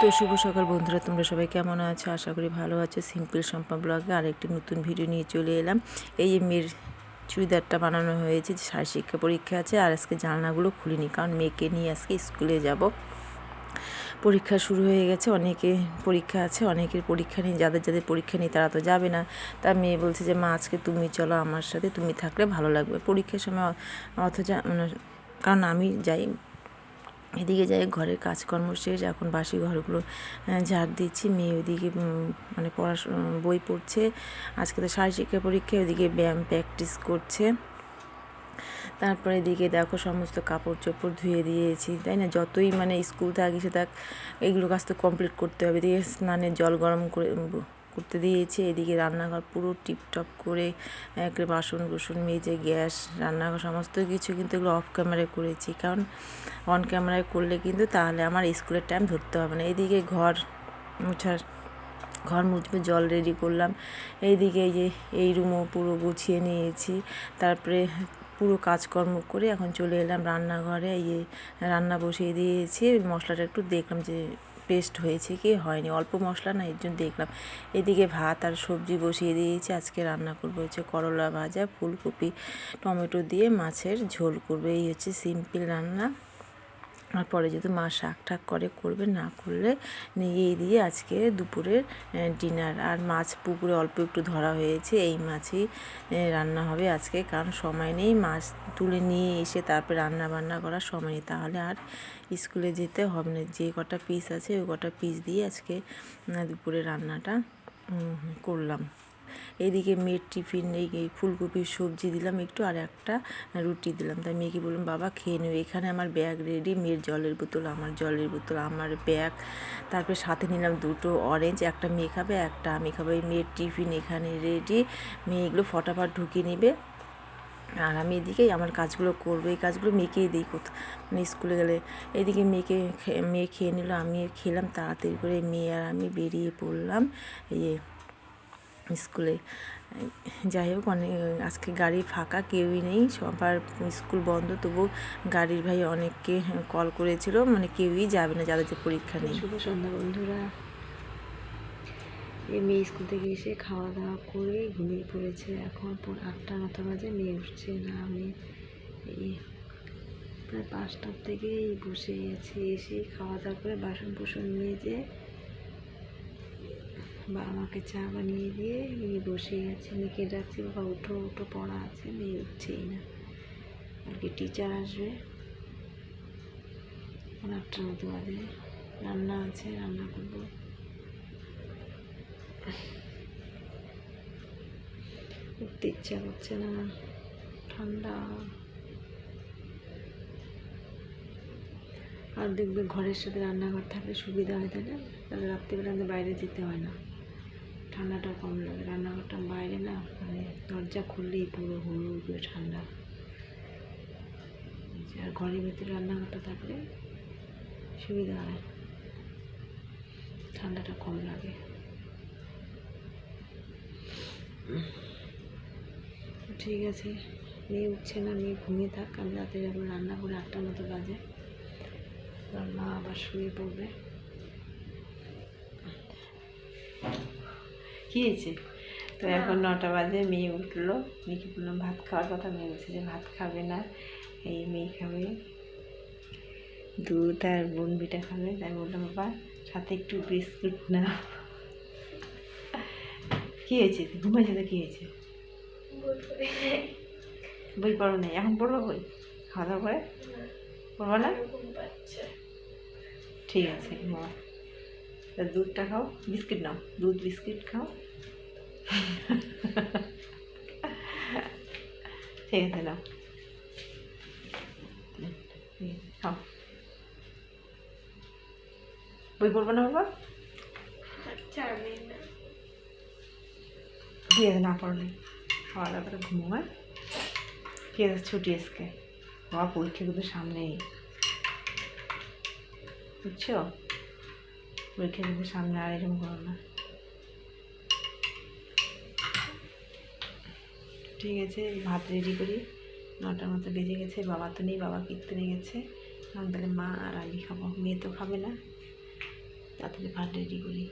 তো শুভ সকাল বন্ধুরা, তোমরা সবাই কেমন আছো? আশা করি ভালো আছো। সিম্পল সম্পা ব্লগে আরেকটি নতুন ভিডিও নিয়ে চলে এলাম। এই মেয়ের চুড়িদারটা বানানো হয়েছে, যে শারীর শিক্ষা পরীক্ষা আছে, আর আজকে জানলাগুলো খুলিনি, কারণ মেয়েকে নিয়ে আজকে স্কুলে যাব। পরীক্ষা শুরু হয়ে গেছে, অনেকে পরীক্ষা আছে, অনেকের পরীক্ষা নেই, যাদের যাদের পরীক্ষা নেই তারা তো যাবে না। তা মেয়ে বলছে যে, মা, আজকে তুমি চলো আমার সাথে, তুমি থাকলে ভালো লাগবে। পরীক্ষার সময় অথচ মানে কারণ আমি যাই এদিকে যাই ঘরের কাজকর্ম শেষ এখন বাসি ঘরগুলো ঝাড় দিচ্ছি। মেয়ে উম, মানে পড়াশোনা বই পড়ছে। আজকে তো শারীর শিক্ষা পরীক্ষা ওদিকে ব্যায়াম প্র্যাকটিস করছে। তারপরে এদিকে দেখো সমস্ত কাপড় চোপড় ধুয়ে দিয়েছি তাই না? যতই মানে স্কুল থাক ইসে থাক এগুলো কাজ তো কমপ্লিট করতে হবে। এদিকে স্নানের জল গরম করে করতে দিয়েছি। এদিকে রান্নাঘর পুরো টিপটপ করে বাসন কুসন মেজে, গ্যাস, রান্নাঘর সমস্ত কিছু কিন্তু এগুলো অফ ক্যামেরায় করেছি। কারণ অন ক্যামেরায় করলে কিন্তু তাহলে আমার স্কুলের টাইম ধরতে হবে না। এদিকে ঘর মুছার, ঘর মুছবে, জল রেডি করলাম। এইদিকে এই যে, এই রুমও পুরো গুছিয়ে নিয়েছি। তারপরে পুরো কাজকর্ম করে এখন চলে এলাম রান্নাঘরে। এই রান্না বসিয়ে দিয়েছি। মশলাটা একটু দেখলাম যে পেস্ট হয়েছে কি? হয়নি। অল্প মশলা না, এর জন্য দেখলাম। এদিকে ভাত আর সবজি বসিয়ে দিয়েছি। আজকে রান্না করব হচ্ছে করলা ভাজা, ফুলকপি, টমেটো দিয়ে মাছের ঝোল করবে। এই হচ্ছে সিম্পল রান্না। আর পরে যদি মা শাক ঠাক করে, করবে, না করলে নিয়ে দিয়ে আজকে দুপুরের ডিনার। আর মাছ পুকুরে অল্প একটু ধরা হয়েছে, এই মাছই রান্না হবে আজকে। কারণ সময় নেই, মাছ তুলে নিয়ে এসে তারপরে রান্না বান্না করার সময় নেই। তাহলে আর স্কুলে যেতে হবে না। যে কটা পিস আছে, ওই কটা পিস দিয়ে আজকে দুপুরে রান্নাটা করলাম। এইদিকে মেয়ের টিফিন, এই ফুলকপির সবজি দিলাম, একটু আর একটা রুটি দিলাম। তাই মেয়েকে বললাম, বাবা, খেয়ে নেবে এখানে আমার ব্যাগ রেডি মেয়ের জলের বোতল, আমার জলের বোতল, আমার ব্যাগ তারপরে সাথে নিলাম দুটো অরেঞ্জ একটা মেয়ে খাবে, একটা আমি খাব। এই মেয়ের টিফিন এখানে রেডি মেয়ে এগুলো ফটাফট ঢুকিয়ে নেবে। আর আমি এদিকে আমার কাজগুলো করব। এই কাজগুলো মেয়েকেই দিই কোথাও মানে স্কুলে গেলে। এদিকে মেয়েকে মেয়ে খেয়ে নিল, আমি খেলাম, তাড়াতাড়ি করে মেয়ে আর আমি বেরিয়ে পড়লাম। এই যে স্কুলে। যাই হোক, অনেক, আজকে গাড়ি ফাঁকা, কেউই নেই, সবার স্কুল বন্ধ, তবু গাড়ির ভাই অনেককে কল করেছিল মানে কেউই যাবে না, যাদের যে পরীক্ষা নেই। শুভ সন্ধ্যা বন্ধুরা। এই মেয়ে স্কুল থেকে এসে খাওয়া দাওয়া করে ঘুমিয়ে পড়েছে। এখন আটটা নটা বাজে, মেয়ে উঠছে না, আমি এই প্রায় পাঁচটার থেকেই বসে আছি। এসে খাওয়া দাওয়া করে বাসন কুসন মেজে বা আমাকে চা বানিয়ে দিয়ে মেয়ে বসে আছে। মেয়েকে ডাকছি, বাবা উঠো উঠো পড়া আছে। মেয়ে উঠছেই না। আর কি টিচার আসবে। আটটার মতো বাজে রান্না আছে, রান্না করব। উঠতে ইচ্ছা করছে না। ঠান্ডা। আর দেখবে ঘরের সাথে রান্নাঘর থাকলে সুবিধা হয় না? তাহলে রাত্রিবেলা আমাদের বাইরে যেতে হয় না। ঠান্ডাটা কম লাগে। রান্নাঘরটা বাইরে না মানে দরজা খুললেই পুরো হুড়ু করে ঠান্ডা। আর ঘরের ভিতরে রান্নাঘরটা থাকলে সুবিধা হয়। ঠান্ডাটা কম লাগে। ঠিক আছে, মেয়ে উঠছে না, মেয়ে ঘুমিয়ে থাক। আমি রাতে যাব রান্না করে আটটার মতো বাজে। রান্না আবার শুয়ে পড়বে। কী হয়েছে তো এখন নটা বাজে মেয়ে উঠল। মেয়েকে বললাম ভাত খাওয়ার কথা মেয়ে বলছে যে ভাত খাবে না। এই মেয়ে খাবে। দুধ আর বনবিটা খাবে। তাই বললাম বাবা সাথে একটু বিস্কুট না কী হয়েছে? ঘুমাইছে তো কী হয়েছে? বই পড়ো নাই। এখন পড়ব বই? খাওয়া দাওয়া করে? পড়ব না? ঠিক আছে ঘুমাও। তা দুধটা খাও। বিস্কিট নাও। দুধ বিস্কিট খাও। ঠিক আছে নাও ঠিক আছে, খাও বই পড়ব না বাবা ঠিক আছে না পড়লে খাওয়া দাওয়া করে ঘুমো হ্যাঁ ঠিক আছে ছুটি আজকে বাবা পরীক্ষা কিন্তু সামনেই বুঝছ পরীক্ষা কিন্তু সামনে আর এরকম করো না ঠিক আছে ভাত রেডি করি। নটার মতো বেজে গেছে, বাবা তো নেই, বাবা কীর্তনে গেছে। তাহলে মা আর আমি খাব, মেয়ে তো খাবে না। তাড়াতাড়ি ভাত রেডি করি।